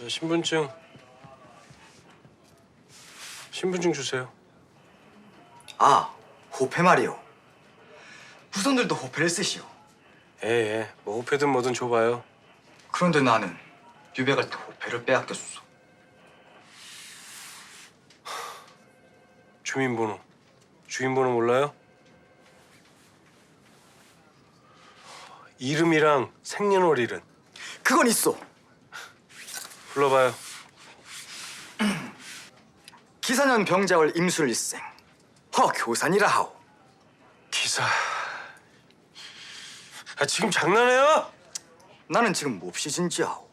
저 신분증 신분증 주세요. 아, 호패 말이요. 후손들도 호패를 쓰시오. 예, 예. 뭐 호패든 뭐든 줘봐요. 그런데 나는 유배 갈 때 호패를 빼앗겼어. 주민번호. 주민번호 몰라요? 이름이랑 생년월일은 그건 있어. 불러봐요. 기사년 병자월 임술일생. 허 교산이라 하오. 기사. 아 지금 장난해요? 나는 지금 몹시 진지하오.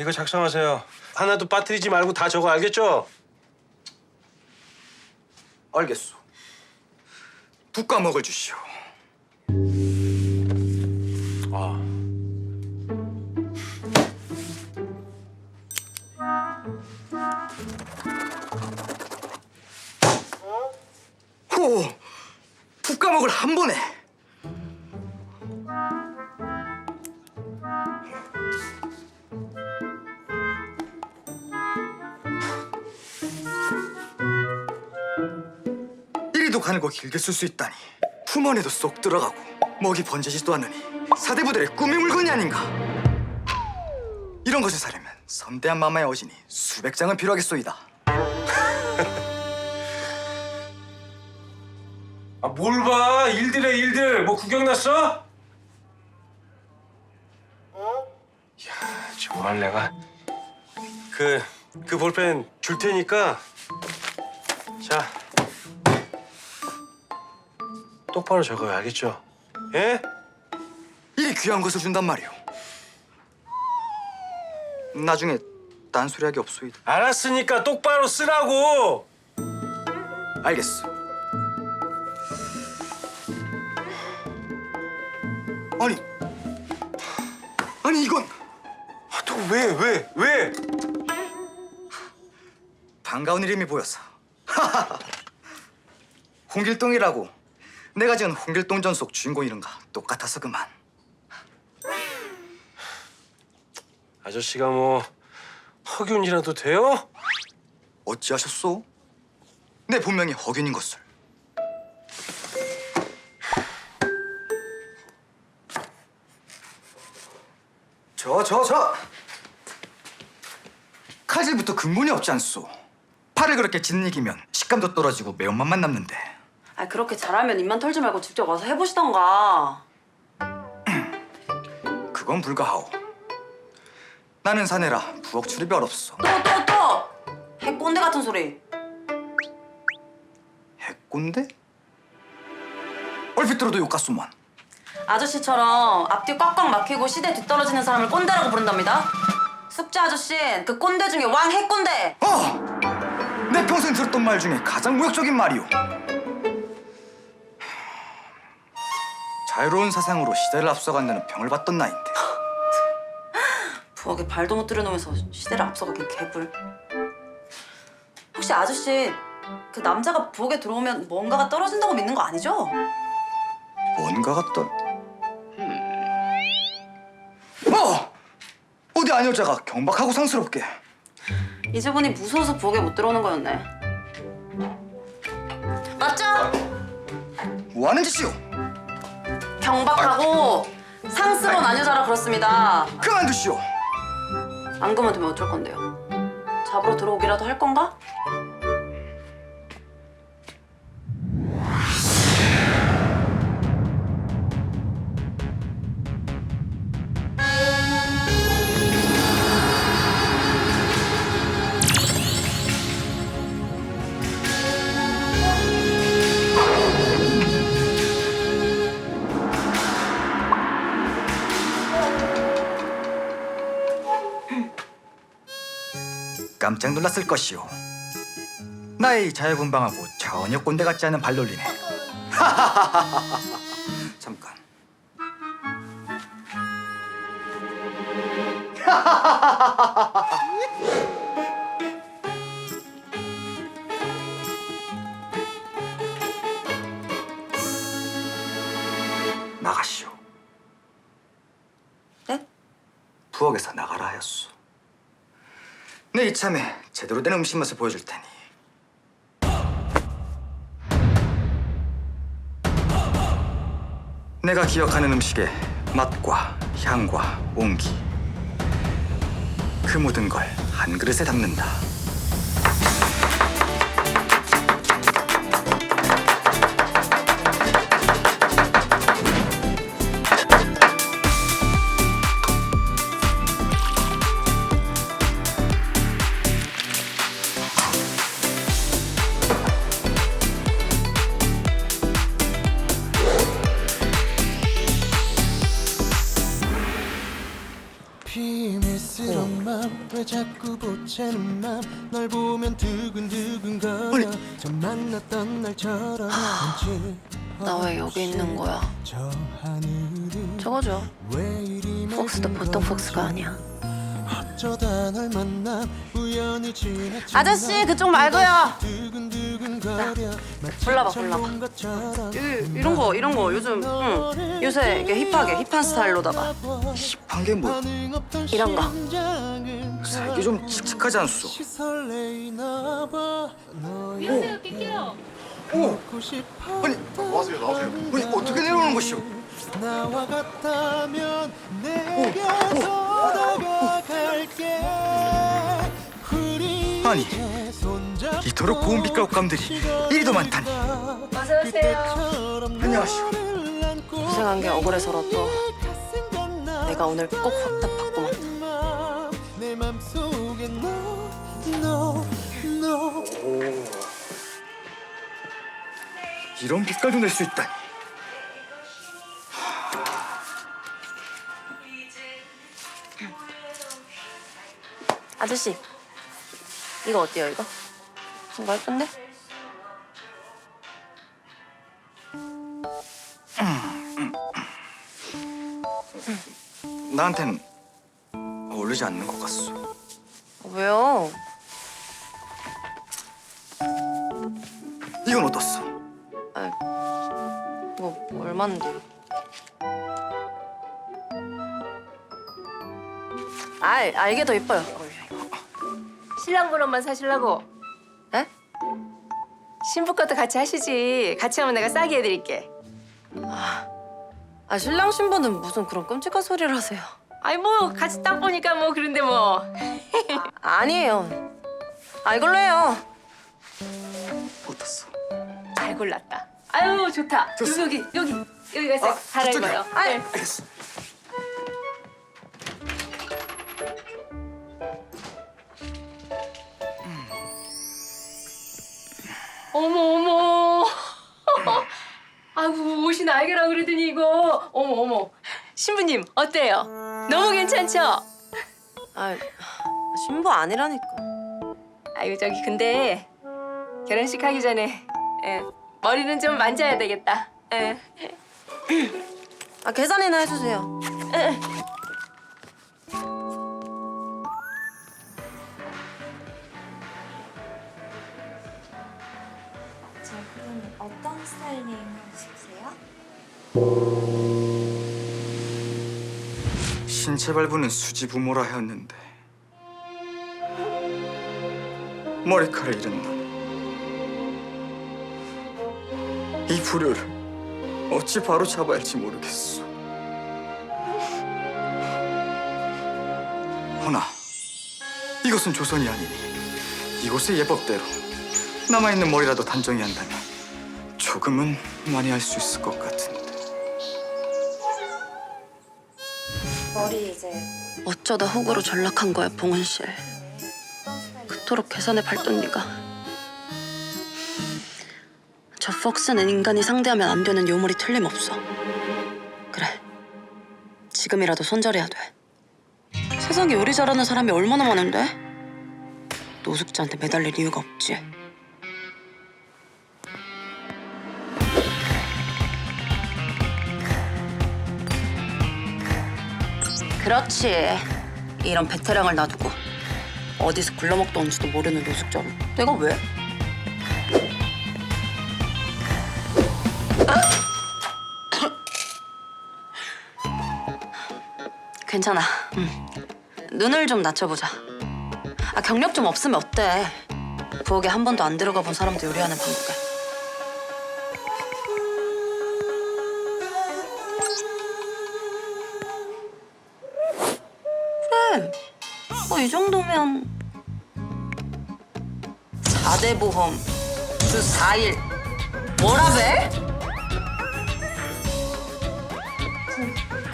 이거 작성하세요. 하나도 빠뜨리지 말고 다 적어 알겠죠? 알겠소. 두 과목을 주시오. 이리도 가늘고 길게 쓸 수 있다니 품 안에도 쏙 들어가고 먹이 번지지도 않으니 사대부들의 꿈의 물건이 아닌가 이런 것을 사려면 섬대한 마마의 어진이 수백 장은 필요하겠소이다 아 뭘 봐? 일들에 일들. 뭐 구경 났어? 야 정말 내가 그 그 볼펜 줄 테니까 자 똑바로 적어요 알겠죠? 예? 이리 귀한 것을 준단 말이오. 나중에 딴소리하기 없소이다. 알았으니까 똑바로 쓰라고. 알겠어. 아니, 아니 이건 아, 또왜왜 왜? 반가운 이름이 보여서. 홍길동이라고. 내가 지은 홍길동 전 속 주인공 이름과 똑같아서 그만. 아저씨가 뭐 허균이라도 돼요? 어찌하셨소? 내 본명이 허균인 것을. 저, 저, 저! 칼질부터 근본이 없지 않소. 팔을 그렇게 짓이기면 식감도 떨어지고 매운맛만 남는데 아 그렇게 잘하면 입만 털지 말고 직접 와서 해보시던가. 그건 불가하오. 나는 사내라 부엌 출입이 어렵소. 또 또 또! 해꼰대 같은 소리. 해꼰대? 얼핏 들어도 욕같소만. 아저씨처럼 앞뒤 꽉꽉 막히고 시대 뒤떨어지는 사람을 꼰대라고 부른답니다. 숙제 아저씨 그 꼰대 중에 왕 해꼰대. 어! 내 평생 들었던 말 중에 가장 모욕적인 말이오. 자유로운 사상으로 시대를 앞서간다는 병을 받던 나인데 부엌에 발도 못 들여놓으면서 시대를 앞서가긴 개불. 혹시 아저씨 그 남자가 부엌에 들어오면 뭔가가 떨어진다고 믿는 거 아니죠? 뭔가가 떠... 어! 어디 안 여자가 경박하고 상스럽게 이제 보니 무서워서 부엌에 못 들어오는 거였네. 맞죠? 뭐 하는 짓이오? 경박하고 상스러운 아녀자라 그렇습니다. 그만두시오. 안 그만두면 어쩔 건데요? 잡으러 들어오기라도 할 건가? 깜짝 놀랐을 것이오. 나의 자유분방하고 전혀 꼰대 같지 않은 발놀리네. 잠깐. 내 이참에 제대로 된 음식 맛을 보여줄 테니. 내가 기억하는 음식의 맛과 향과 온기 그 모든 걸 한 그릇에 담는다. 왜 자꾸 보채는 맘널 보면 두근두근 거려 처음 만났던 날처럼 나 왜 여기 있는 거야? 이리 폭스도 보통? 폭스가 아니야. 아저씨 날 그쪽 말고요. 마치 골라봐, 골라봐. 이, 이런 거 이런 거 요즘 응. 요새 이게 힙하게 힙한 스타일로다가 한게 뭐? 이런 거. 살기 좀 칙칙하지 않소? 봐 너의 오! 아니, 나와세요 나와세요 아니 어떻게 내려오는 것이오? 나와 같다면 내게서 다가갈게 아니, 이토록 고운 빛깔 옷감들이 이리도 많다니. 어서 오세요. 안녕하시오. 고생한 게 억울해서라도 내가 오늘 꼭 확답받고 너, 너, 너 이런 빛깔도 낼수 있다니. 아저씨 이거 어때요 이거? 이거 예쁜데? 나한텐 어울리지 않는 것 같소. 왜요? 이건 어떻소? 뭐 얼마인데? 아, 아 이게 더 예뻐요. 신랑 번호만 사실라고? 에? 신부 것도 같이 하시지. 같이 하면 내가 싸게 해드릴게. 아 신랑 신부는 무슨 그런 끔찍한 소리를 하세요? 아이 뭐 같이 딱 보니까 뭐 그런데 뭐. 아니에요. 아 이걸로 해요. 잘 골랐다. 아유 좋다. 좋소. 여기 여기 여기 가서 아, 갈아입어요. 저쪽이요. 네. 알겠어. 어머 어머. 아이고 옷이 날개라 그러더니 이거 어머 어머. 신부님 어때요? 너무 괜찮죠? 아 신부 아니라니까. 아이고 저기 근데 결혼식 하기 전에 예, 머리는 좀 만져야 되겠다. 예. 아 계산이나 해주세요. 저분 어떤 스타일링 하고 싶으세요? 신체 발부는 수지 부모라 하였는데 머리카락을 잃 이 불효를 어찌 바로 잡아야 할지 모르겠소. 허나 이것은 조선이 아니니 이곳의 예법대로 남아있는 머리라도 단정히 한다면 조금은 많이 할 수 있을 것 같은데. 머리 이제 어쩌다 호구로 전락한 거야 봉은 씨. 그토록 계산에 밟던 네가. 저 폭스는 인간이 상대하면 안 되는 요물이 틀림없어. 그래. 지금이라도 손절해야 돼. 세상에 요리 잘하는 사람이 얼마나 많은데? 노숙자한테 매달릴 이유가 없지. 그렇지. 이런 베테랑을 놔두고 어디서 굴러먹던지도 모르는 노숙자를 내가 왜? 괜찮아. 응. 눈을 좀 낮춰보자. 아 경력 좀 없으면 어때? 부엌에 한 번도 안 들어가 본 사람도 요리하는 방법에. 그래. 뭐이 정도면 4대 보험 주 4일 뭐라배?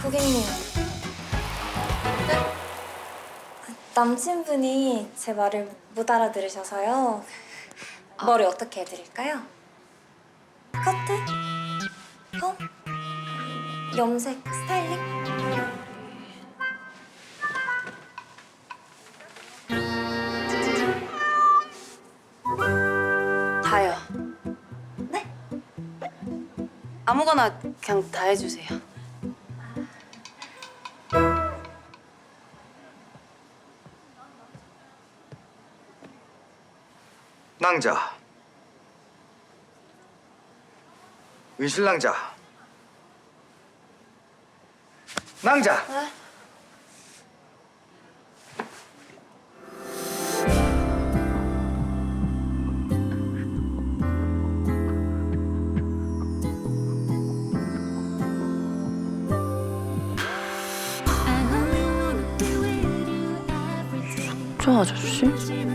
고객님. 남친분이 제 말을 못 알아들으셔서요. 머리 어떻게 해드릴까요? 커트? 펌? 염색 스타일링? 다요. 네? 아무거나 그냥 다 해주세요. 낭자. 의실낭자. 낭자. 저 아저씨?